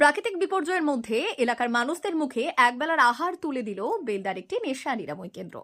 প্রাকৃতিক বিপর্যয়ের মধ্যে এলাকার মানুষদের মুখে একবেলার আহার তুলে দিল বেলদার একটি নেশা নিরাময় কেন্দ্র।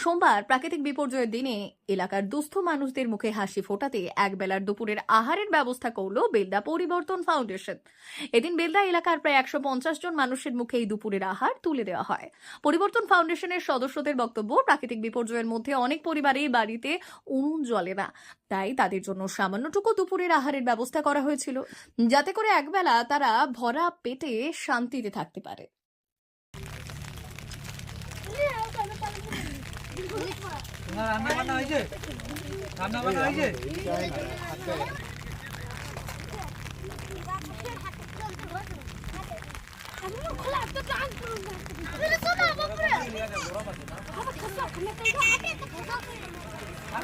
সোমবার প্রাকৃতিক বিপর্যয়ের দিনে এলাকার দুস্থ মানুষদের মুখে হাসি ফোটাতে একবেলার দুপুরের আহারের ব্যবস্থা করল বেলদা পরিবর্তন ফাউন্ডেশন। এদিন বেলদা এলাকার প্রায় একশো পঞ্চাশ জন মানুষের মুখে এই দুপুরের আহার তুলে দেওয়া হয়। পরিবর্তন ফাউন্ডেশনের সদস্যদের বক্তব্য, প্রাকৃতিক বিপর্যয়ের মধ্যে অনেক পরিবারেই বাড়িতে উনুন জ্বলে না। তাই তাদের জন্য সামান্যটুকু দুপুরের আহারের ব্যবস্থা করা হয়েছিল। যাতে করে একবেলা তারা ভরা পেটে শান্তিতে থাকতে পারে।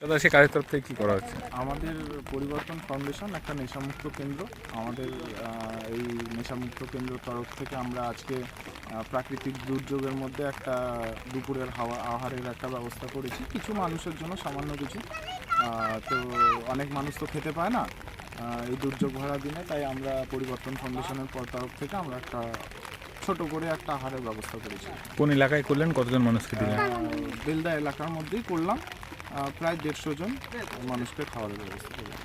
দাদা, সে কাজের তরফ থেকে কি করা হচ্ছে? আমাদের পরিবর্তন ফাউন্ডেশন একটা নেশামুক্ত কেন্দ্র। আমাদের এই নেশামুক্ত কেন্দ্র তরফ থেকে আমরা আজকে প্রাকৃতিক দুর্যোগের মধ্যে একটা দুপুরের হাওয়া, আহারের একটা ব্যবস্থা করেছি। কিছু মানুষের জন্য সামান্য কিছু। তো অনেক মানুষ তো খেতে পায় না। এই দুর্যোগ ভরা দিনে, তাই আমরা পরিবর্তন ফাউন্ডেশনের তরফ থেকে আমরা একটা ছোট করে একটা আহারের ব্যবস্থা করেছি। কোন এলাকায় করলেন? কতজন মানুষকে দিলেন? বেলদা এলাকার মধ্যেই করলাম। আহ, প্রায় দেড়শো জন মানুষকে খাওয়ার ব্যবস্থা করলাম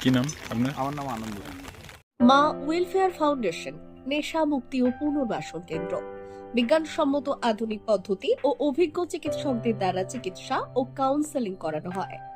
কি নাম আপনার? আমার নাম আনন্দ। মা ওয়েলফেয়ার ফাউন্ডেশন নেশা মুক্তি ও পুনর্বাসন কেন্দ্র। বিজ্ঞানসম্মত আধুনিক পদ্ধতি ও অভিজ্ঞ চিকিৎসকদের দ্বারা চিকিৎসা ও কাউন্সেলিং করানো হয়।